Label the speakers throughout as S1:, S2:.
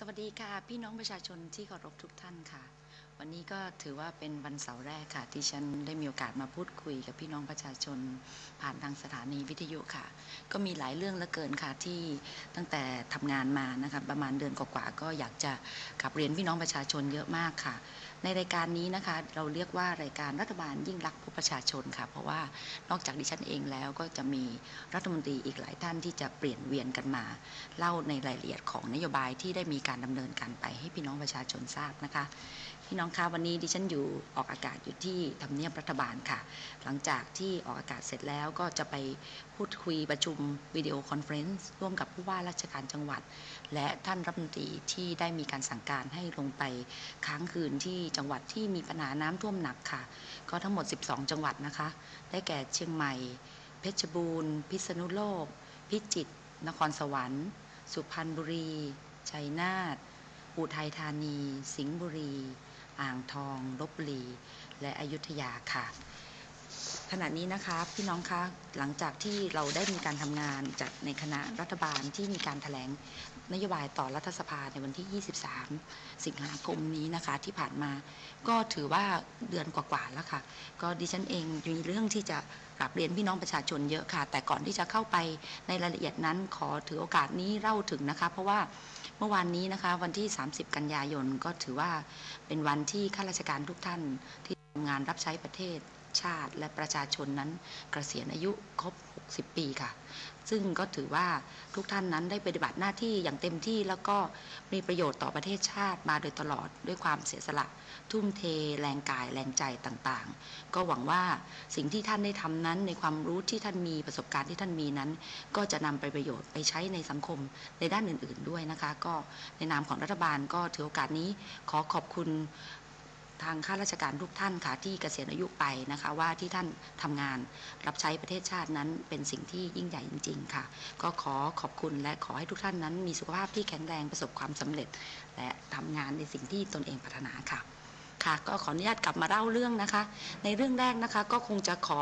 S1: สวัสดีค่ะ พี่น้องประชาชนที่เคารพทุกท่านค่ะ วันนี้ก็ถือว่าเป็นวันเสาร์แรกค่ะ ที่ฉันได้มีโอกาสมาพูดคุยกับพี่น้องประชาชน ผ่านทางสถานีวิทยุค่ะ ก็มีหลายเรื่องเหลือเกินค่ะที่ตั้งแต่ทำงานมานะคะประมาณเดือนกว่าๆก็อยากจะกลับเรียนพี่น้องประชาชนเยอะมากค่ะ ในรายการนี้นะคะ เราเรียกว่ารายการรัฐบาลยิ่งรักผู้ประชาชนค่ะ เพราะว่านอกจากดิฉันเองแล้วก็จะมีรัฐมนตรีอีกหลายท่านที่จะเปลี่ยนเวียนกันมา เล่าในรายละเอียดของนโยบายที่ได้มีการดำเนินการไปให้พี่น้องประชาชนทราบนะคะ พี่น้องคะวันนี้ดิฉันอยู่ออกอากาศอยู่ที่ทำเนียบรัฐบาลค่ะ หลังจากที่ออกอากาศเสร็จแล้วก็จะไปพูดคุยประชุมวิดีโอคอนเฟรนซ์ร่วมกับผู้ว่าราชการจังหวัด และท่านรัฐมนตรีที่ได้มีการสั่งการให้ลงไปค้างคืนที่จังหวัดที่มีปัญหาน้ำท่วมหนักค่ะ ก็ทั้งหมด 12 จังหวัดนะคะ ได้แก่เชียงใหม่ เพชรบูรณ์ พิษณุโลก พิจิตรนครสวรรค์ สุพรรณบุรี ชัยนาทอุทัยธานี สิงห์บุรี อ่างทองลบบุรี และอยุธยาค่ะ ขณะนี้นะคะพี่น้องคะหลังจากที่เราได้มีการทำงานจัดในคณะรัฐบาลที่มีการถแถลงนโยบายต่อรัฐสภาในวันที่ 23 สิงหาคมนี้นะคะที่ผ่านมา ก็ถือว่าเดือนกว่าๆแล้วค่ะ ก็ดิฉันเองมีเรื่องที่จะกราบเรียนพี่น้องประชาชนเยอะค่ะ แต่ก่อนที่จะเข้าไปในรายละเอียดนั้นขอถือโอกาสนี้เล่าถึงนะคะ เพราะว่า เมื่อวานนี้นะคะวันที่ 30 กันยายนก็ถือว่าเป็นวันที่ข้าราชการทุกท่านที่ทำงานรับใช้ประเทศ ชาติและประชาชนนั้นเกษียณอายุครบ 60 ปีค่ะ ซึ่งก็ถือว่าทุกท่านนั้นได้ปฏิบัติหน้าที่อย่างเต็มที่แล้วก็มีประโยชน์ต่อประเทศชาติมาโดยตลอดด้วยความเสียสละ ทุ่มเท แรงกายแรงใจต่างๆ ก็หวังว่าสิ่งที่ท่านได้ทำนั้นในความรู้ที่ท่านมีประสบการณ์ที่ท่านมีนั้น ก็จะนำไปประโยชน์ไปใช้ในสังคมในด้านอื่น ๆด้วยนะคะ ก็ในนามของรัฐบาลก็ถือโอกาสนี้ขอขอบคุณ ทางข้าราชการทุกท่านค่ะที่เกษียณอายุไปนะคะ ว่าที่ท่านทำงานรับใช้ประเทศชาตินั้นเป็นสิ่งที่ยิ่งใหญ่จริง ๆ ค่ะ ก็ขอขอบคุณและขอให้ทุกท่านนั้น มีสุขภาพที่แข็งแรงประสบความสำเร็จ และทำงานในสิ่งที่ตนเองปรารถนาค่ะ ค่ะก็ขออนุญาตกลับมาเล่าเรื่องนะคะ ในเรื่องแรกนะคะก็คงจะขอ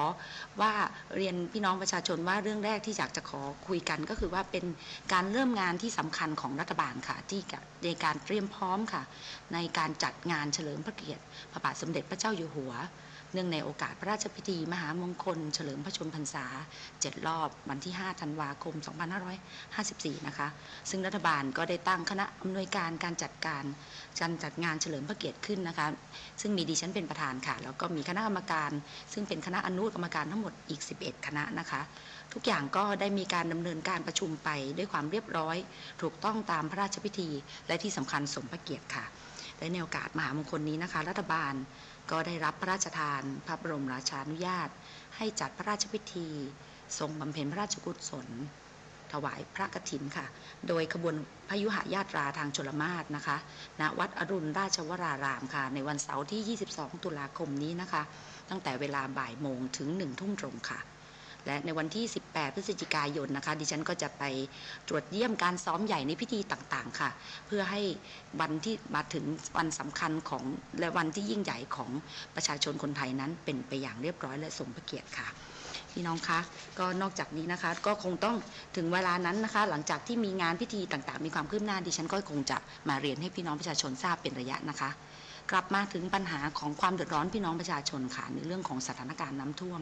S1: ว่าเรียนพี่น้องประชาชนว่าเรื่องแรกที่อยากจะขอคุยกัน ก็คือว่าเป็นการเริ่มงานที่สำคัญของรัฐบาลค่ะ ที่ในการเตรียมพร้อมค่ะ ในการจัดงานเฉลิมพระเกียรติพระบาทสมเด็จพระเจ้าอยู่หัว เนื่องในโอกาสพระราชพิธีมหามงคล เฉลิมพระชนมพรรษา 7 รอบวันที่ 5 ธันวาคม 2554 นะคะ ซึ่งรัฐบาลก็ได้ตั้งคณะอำนวยการการจัดการการจัดงานเฉลิมพระเกียรติขึ้นนะคะ ซึ่งมีดิฉันเป็นประธานค่ะ แล้วก็มีคณะกรรมการ ซึ่งเป็นคณะอนุกรรมการทั้งหมดอีก 11 คณะนะคะทุกอย่างก็ได้มีการดำเนินการประชุมไปด้วยความเรียบร้อย ถูกต้องตามพระราชพิธี และที่สำคัญสมพระเกียรติค่ะ และในโอกาสมหามงคลนี้นะคะ รัฐบาลก็ได้รับพระราชทาน พระบรมราชานุญาต ให้จัดพระราชพิธี ทรงบำเพ็ญพระราชกุศล ถวายพระกฐินค่ะ โดยขบวนพยุหญาตราทางชลมาศนะคะ ณ วัดอรุณราชวรารามค่ะ ในวันเสาร์ที่ 22 ตุลาคมนี้นะคะ ตั้งแต่เวลาบ่ายโมงถึง1ทุ่มตรงค่ะ และในวันที่ 18 พฤศจิกายนนะคะ ดิฉันก็จะไปตรวจเยี่ยมการซ้อมใหญ่ในพิธีต่างๆ ค่ะ เพื่อให้วันที่มาถึงวันสำคัญของและวันที่ยิ่งใหญ่ของประชาชนคนไทยนั้นเป็นไปอย่างเรียบร้อยและสมพระเกียรติค่ะพี่น้องคะก็นอกจากนี้นะคะ ก็คงต้องถึงเวลานั้นนะคะ หลังจากที่มีงานพิธีต่างๆ มีความคืบหน้าดิฉันก็คงจะมาเรียนให้พี่น้องประชาชนทราบเป็นระยะนะคะ กลับมาถึงปัญหาของความเดือดร้อนพี่น้องประชาชนค่ะในเรื่องของสถานการณ์น้ำท่วม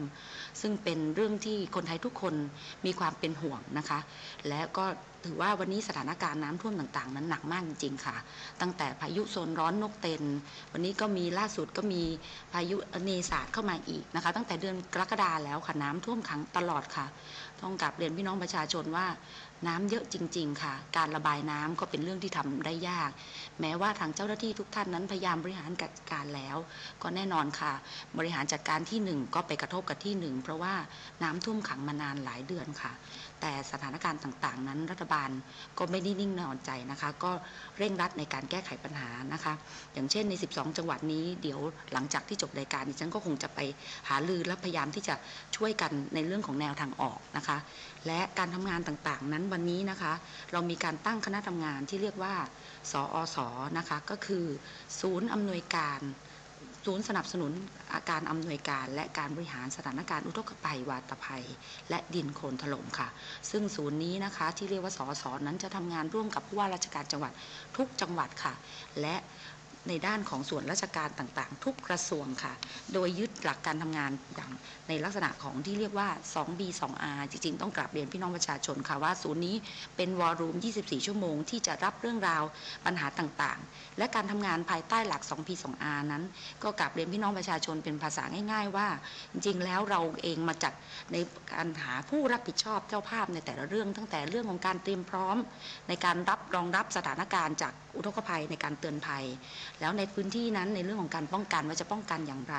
S1: ซึ่งเป็นเรื่องที่คนไทยทุกคนมีความเป็นห่วงนะคะ และก็ ถือว่าวันนี้สถานการณ์น้ำท่วมต่างๆ นั้นหนักมากจริงๆค่ะ ตั้งแต่พายุโซนร้อนนกเต็น วันนี้ก็มีล่าสุดก็มีพายุเนศาสตร์เข้ามาอีกนะคะ ตั้งแต่เดือนกรกฎาแล้วค่ะน้ำท่วมขังตลอดค่ะ ต้องกลับเรียนพี่น้องประชาชนว่าน้ำเยอะจริง ๆ ค่ะ การระบายน้ำก็เป็นเรื่องที่ทำได้ยาก แม้ว่าทางเจ้าหน้าที่ทุกท่านนั้นพยายามบริหารจัดการแล้ว ก็แน่นอนค่ะ บริหารจัดการที่หนึ่งก็ไปกระทบกับที่หนึ่งเพราะว่าน้ำท่วมขังมานานหลายเดือนค่ะ แต่สถานการณ์ต่างๆ นั้นรัฐบาลก็ไม่ได้นิ่งนอนใจนะคะ ก็เร่งรัดในการแก้ไขปัญหานะคะ อย่างเช่นใน 12 จังหวัดนี้เดี๋ยวหลังจากที่จบรายการดิฉันก็คงจะไปหาลือและพยายามที่จะช่วยกันในเรื่องของแนวทางออกนะคะ และการทำงานต่างๆ นั้นวันนี้นะคะ เรามีการตั้งคณะทำงานที่เรียกว่า สอสนะคะก็คือ ศูนย์อำนวยการ ศูนย์สนับสนุนอาการอำนวยการและการบริหารสถานการณ์อุทกภัยวาตภัย และดินโคลนถล่มค่ะ ซึ่งศูนย์นี้นะคะที่เรียกว่าสอสอนั้นจะทำงานร่วมกับผู้ว่าราชการจังหวัดทุกจังหวัดค่ะ และ ในด้านของส่วนราชการต่างๆ ทุกกระทรวงค่ะ โดยยึดหลักการทำงานอย่างในลักษณะของที่เรียกว่า 2B 2R จริงๆ ต้องกลับเรียนพี่น้องประชาชนค่ะว่าศูนย์นี้เป็นวอลลุ่ม 24 ชั่วโมง ที่จะรับเรื่องราวปัญหาต่างๆ และการทำงานภายใต้หลัก 2P 2R นั้น ก็กลับเรียนพี่น้องประชาชนเป็นภาษาง่าย ๆ ว่า จริงๆ แล้วเราเองมาจัดในการหาผู้รับผิดชอบเจ้าภาพในแต่ละเรื่อง ตั้งแต่เรื่องของการเตรียมพร้อม ในการรับรองรับสถานการณ์จากอุทกภัยในการเตือนภัย แล้วในพื้นที่นั้นในเรื่องของการป้องกันว่าจะป้องกันอย่างไร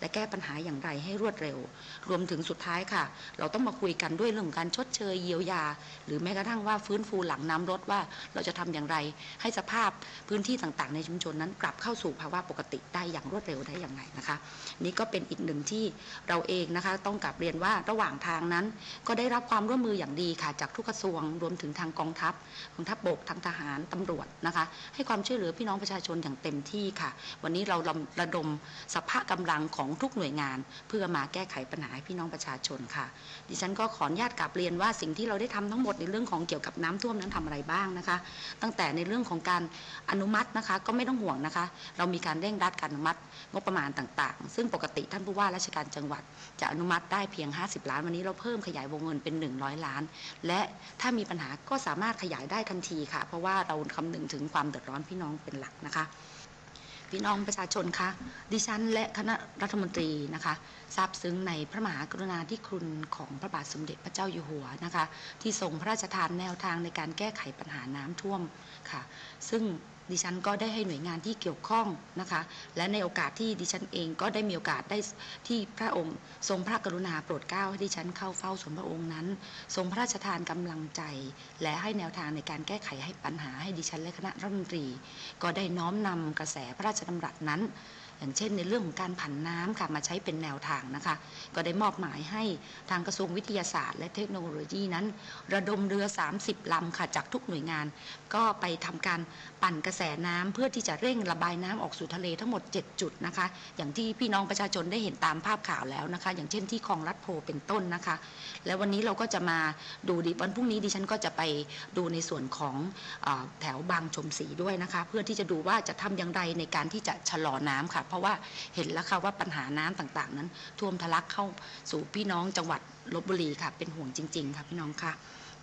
S1: และแก้ปัญหาอย่างไรให้รวดเร็ว รวมถึงสุดท้ายค่ะ เราต้องมาคุยกันด้วยเรื่องการชดเชยเยียวยา หรือแม้กระทั่งว่าฟื้นฟูหลังน้ำลดว่าเราจะทำอย่างไร ให้สภาพพื้นที่ต่างๆ ในชุมชนนั้นกลับเข้าสู่ภาวะปกติได้อย่างรวดเร็วได้อย่างไรนะคะ นี่ก็เป็นอีกหนึ่งที่เราเองนะคะ ต้องกลับเรียนว่าระหว่างทางนั้น ก็ได้รับความร่วมมืออย่างดีค่ะจากทุกกระทรวง รวมถึงทางกองทัพกองทัพบกทางทหารตำรวจนะคะ ให้ความช่วยเหลือพี่น้องประชาชนอย่างเต็มที่ค่ะ วันนี้เราระดมสภาพกำลังของทุกหน่วยงาน เพื่อมาแก้ไขปัญหาให้พี่น้องประชาชนค่ะ ดิฉันก็ขออนุญาตกลับเรียนว่าสิ่งที่เราได้ทำทั้งหมดในเรื่องของเกี่ยวกับน้ำท่วมนั้นทำอะไรบ้างนะคะ ตั้งแต่ในเรื่องของการอนุมัตินะคะก็ไม่ต้องห่วงนะคะ เรามีการเร่งรัดการอนุมัติงบประมาณต่างๆ ซึ่งปกติท่านผู้ว่าราชการจังหวัด จะอนุมัติได้เพียง 50 ล้าน วันนี้เราเพิ่มขยายวงเงินเป็น 100 ล้าน และถ้ามีปัญหาก็สามารถขยายได้ทันทีค่ะ เพราะว่าเราคำนึงถึงความเดือดร้อนพี่น้องเป็นหลักนะคะ พี่น้องประชาชนคะดิฉันและคณะรัฐมนตรีนะคะซาบซึ้งในพระมหากรุณาธิคุณของพระบาทสมเด็จพระเจ้าอยู่หัวนะคะ ที่ทรงพระราชทานแนวทางในการแก้ไขปัญหาน้ำท่วมค่ะ ซึ่ง ดิฉันก็ได้ให้หน่วยงานที่เกี่ยวข้องนะคะ และในโอกาสที่ดิฉันเองก็ได้มีโอกาสได้ที่พระองค์ ทรงพระกรุณาโปรดเกล้าให้ดิฉันเข้าเฝ้าสมพระองค์นั้น ทรงพระราชทานกำลังใจ และให้แนวทางในการแก้ไขให้ปัญหาให้ดิฉันและคณะรัฐมนตรี ก็ได้น้อมนำกระแสพระราชดำรัสนั้น อย่างเช่นในเรื่องของการผันน้ำค่ะมาใช้เป็นแนวทางนะคะ ก็ได้มอบหมายให้ทางกระทรวงวิทยาศาสตร์ และเทคโนโลยีนั้น ระดมเรือ 30ลำค่ะจากทุกหน่วยงาน ก็ไปทำการปั่นกระแสน้ำเพื่อที่จะเร่งระบายน้ำออกสู่ทะเลทั้งหมด 7 จุดนะคะ อย่างที่พี่น้องประชาชนได้เห็นตามภาพข่าวแล้วนะคะ อย่างเช่นที่คลองลัดโพเป็นต้นนะคะ และวันนี้เราก็จะมาดูดิวันพรุ่งนี้ดิฉันก็จะไปดูในส่วนของออแถวบางชมศรีด้วยนะคะ เพื่อที่จะดูว่าจะทำอย่างไรในการที่จะชะลอน้ำค่ะเพราะว่าเห็นแล้วค่ะว่าปัญหาน้ำต่างๆ นั้น ท่วมทะลักเข้าสู่พี่น้องจังหวัดลบบุรีค่ะ เป็นห่วงจริง ๆ ค่ะพี่น้องค่ะ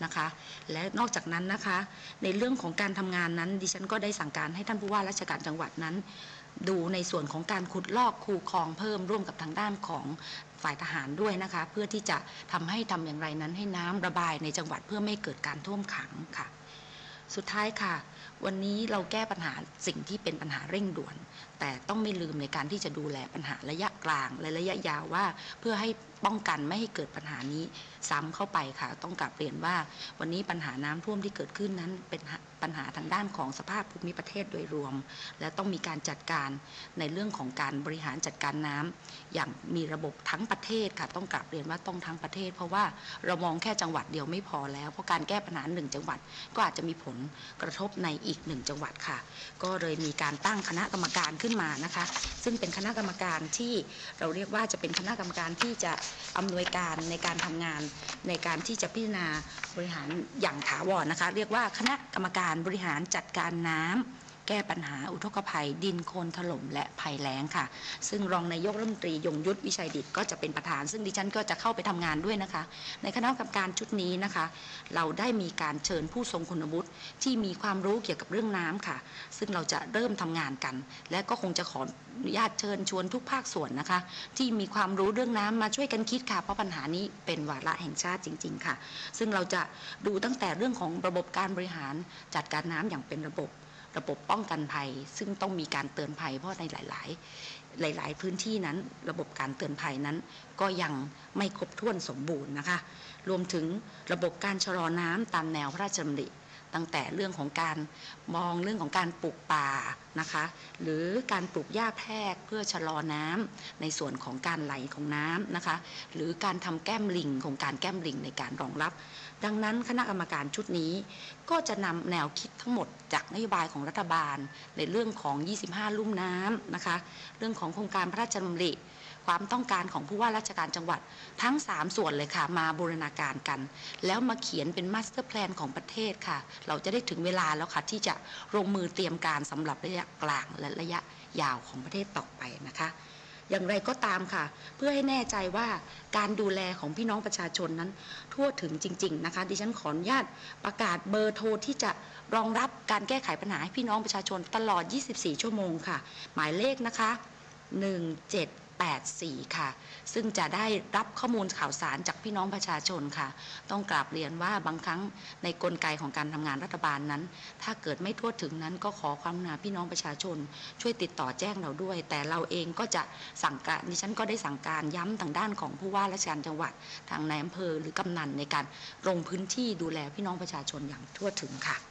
S1: นะคะและนอกจากนั้นนะคะ ในเรื่องของการทำงานนั้น ดิฉันก็ได้สั่งการให้ท่านผู้ว่าราชการจังหวัดนั้น ดูในส่วนของการขุดลอกคูคลองเพิ่มร่วมกับทางด้านของฝ่ายทหารด้วยนะคะ เพื่อที่จะทำให้ทำอย่างไรนั้นให้น้ำระบายในจังหวัดเพื่อไม่เกิดการท่วมขังค่ะ สุดท้ายค่ะ วันนี้เราแก้ปัญหาสิ่งที่เป็นปัญหาเร่งด่วน แต่ต้องไม่ลืมในการที่จะดูแลปัญหาระยะกลางและระยะยาวว่าเพื่อให้ ป้องกันไม่ให้เกิดปัญหานี้ซ้ำเข้าไปค่ะ ต้องกลับเรียนว่า วันนี้ปัญหาน้ำท่วมที่เกิดขึ้นนั้นเป็นปัญหาทางด้านของสภาพภูมิประเทศโดยรวม และต้องมีการจัดการในเรื่องของการบริหารจัดการน้ำอย่างมีระบบทั้งประเทศค่ะ ต้องกลับเรียนว่าต้องทั้งประเทศ เพราะว่าเรามองแค่จังหวัดเดียวไม่พอแล้ว เพราะการแก้ปัญหาหนึ่งจังหวัดก็อาจจะมีผลกระทบในอีกหนึ่งจังหวัดค่ะ ก็เลยมีการตั้งคณะกรรมการขึ้นมานะคะ ซึ่งเป็นคณะกรรมการที่เราเรียกว่าจะเป็นคณะกรรมการที่จะอำนวยการในการทำงานในการที่จะพิจารณาบริหารอย่างถาวรนะคะ เรียกว่าคณะกรรมการบริหารจัดการน้ำ ก้ปัญหาอุทกภัย ดินโคลนถล่มและภัยแล้งค่ะ ซึ่งรองนายกรัฐมนตรียงยุทธวิชัยดิตก็จะเป็นประธาน ซึ่งดิฉันก็จะเข้าไปทำงานด้วยนะคะ ในคณะกรรมการชุดนี้นะคะ เราได้มีการเชิญผู้ทรงคุณวุฒิที่มีความรู้เกี่ยวกับเรื่องน้ำค่ะ ซึ่งเราจะเริ่มทำงานกัน และก็คงจะขออนุญาตเชิญชวนทุกภาคส่วนนะคะ ที่มีความรู้เรื่องน้ำมาช่วยกันคิดค่ะ เพราะปัญหานี้เป็นวาระแห่งชาติจริง ๆ ค่ะ ซึ่งเราจะดูตั้งแต่เรื่องของระบบการบริหารจัดการน้ำอย่างเป็นระบบ ระบบป้องกันภัย ซึ่งต้องมีการเตือนภัย เพราะในหลาย ๆ หลาย ๆ พื้นที่นั้น ระบบการเตือนภัยนั้น ก็ยังไม่ครบถ้วนสมบูรณ์นะคะ รวมถึงระบบการชะลอน้ำตามแนวพระราชดำริตั้งแต่เรื่องของการมองเรื่องของการปลูกป่านะคะ หรือการปลูกหญ้าแพรกเพื่อชะลอน้ำในส่วนของการไหลของน้ำนะคะ หรือการทำแก้มลิงของการแก้มลิงในการรองรับ ดังนั้นคณะกรรมการชุดนี้ก็จะนำแนวคิดทั้งหมดจากนโยบายของรัฐบาล ในเรื่องของ 25 ลุ่มน้ำนะคะ เรื่องของโครงการพระราชดำริความต้องการของผู้ว่าราชการจังหวัดทั้ง 3 ส่วนเลยค่ะ มาบูรณาการกัน แล้วมาเขียนเป็นมาสเตอร์แพลนของประเทศค่ะ เราจะได้ถึงเวลาแล้วค่ะที่จะลงมือเตรียมการสำหรับระยะกลางและระยะยาวของประเทศต่อไปนะคะ อย่างไรก็ตามค่ะ เพื่อให้แน่ใจว่าการดูแลของพี่น้องประชาชนนั้น ทั่วถึงจริง ๆ นะคะ ดิฉันขออนุญาตประกาศเบอร์โทรที่จะรองรับการแก้ไขปัญหาให้พี่น้องประชาชนตลอด 24 ชั่วโมงค่ะ หมายเลขนะคะ 84 ค่ะ ซึ่งจะได้รับข้อมูลข่าวสารจากพี่น้องประชาชนค่ะ ต้องกราบเรียนว่าบางครั้งในกลไกของการทำงานรัฐบาลนั้น ถ้าเกิดไม่ทั่วถึงนั้นก็ขอความกรุณาพี่น้องประชาชน ช่วยติดต่อแจ้งเราด้วย แต่เราเองก็จะสั่งการดิฉันก็ได้สั่งการย้ำทางด้านของผู้ว่าราชการจังหวัดทางนายอำเภอหรือกำนันในการลงพื้นที่ดูแลพี่น้องประชาชนอย่างทั่วถึงค่ะ